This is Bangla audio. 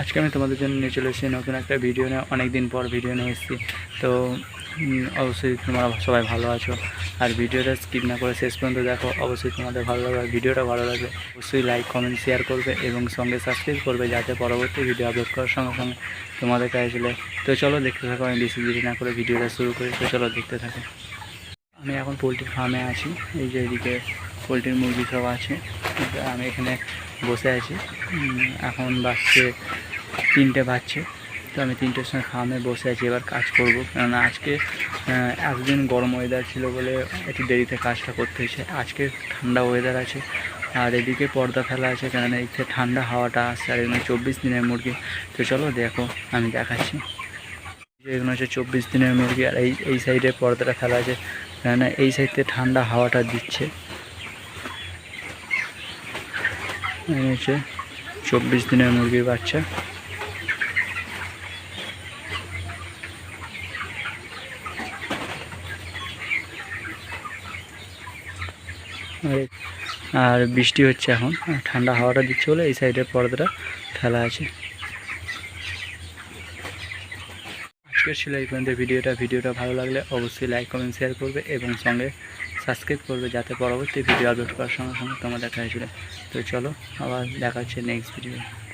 আজকে আমি তোমাদের জন্য নিয়ে চলে এসেছি নতুন একটা ভিডিও নিয়ে। অনেক দিন পর ভিডিও নিয়ে এসেছি। তো অবশ্যই তোমরা সবাই ভালো আছো। আর ভিডিওটা স্কিপ না করে শেষ পর্যন্ত দেখো। অবশ্যই তোমাদের ভালো লাগবে। আর ভিডিওটা ভালো লাগবে অবশ্যই লাইক কমেন্ট শেয়ার করবে এবং সঙ্গে সাবস্ক্রাইব করবে যাতে পরবর্তী ভিডিও আপলোড করার সঙ্গে সঙ্গে তোমাদের কাছে চলে তো চলো দেখতে থাকো, আমি বেশি দেরি না করে ভিডিওটা শুরু করি। তো চলো দেখতে থাকো। আমি এখন পোলট্রির ফার্মে আছি। এই যে এদিকে পোলট্রির মুরগি সব আছে। আমি এখানে বসে আছি। এখন বাজছে তিনটে বাজছে, তো আমি তিনটের সময় ফার্মে বসে আছি, এবার কাজ করব। কেননা আজকে একদিন গরম ওয়েদার ছিল বলে একটু দেরিতে কাজটা করতে হয়েছে। আজকে ঠান্ডা ওয়েদার আছে, আর এদিকে পর্দা ফেলা আছে, কেননা এদিকে ঠান্ডা হাওয়াটা আসছে, আর এখানে চব্বিশ দিনের মুরগি। তো চলো দেখো, আমি দেখাচ্ছি। এগুলো হচ্ছে চব্বিশ দিনের মুরগি, আর এই এই সাইডে পর্দাটা ফেলা আছে, কেননা এই সাইডে ঠান্ডা হাওয়াটা দিচ্ছে। হচ্ছে চব্বিশ দিনের মুরগির বাচ্চা। আর- বৃষ্টি হচ্ছে এখন ঠান্ডা হাওয়াটা দিচ্ছে বলে এই সাইডে পর্দাটা ফেলা আছে। আজকের ছিল এই পর্যন্ত ভিডিওটা। ভিডিওটা ভালো লাগলে অবশ্যই লাইক কমেন্ট শেয়ার করবে এবং সঙ্গে সাবস্ক্রাইব করবে যাতে পরবর্তী ভিডিও আপলোড করার সঙ্গে সঙ্গে তোমার দেখা হয়েছিলো তো চলো, আবার দেখা হচ্ছে নেক্সট ভিডিও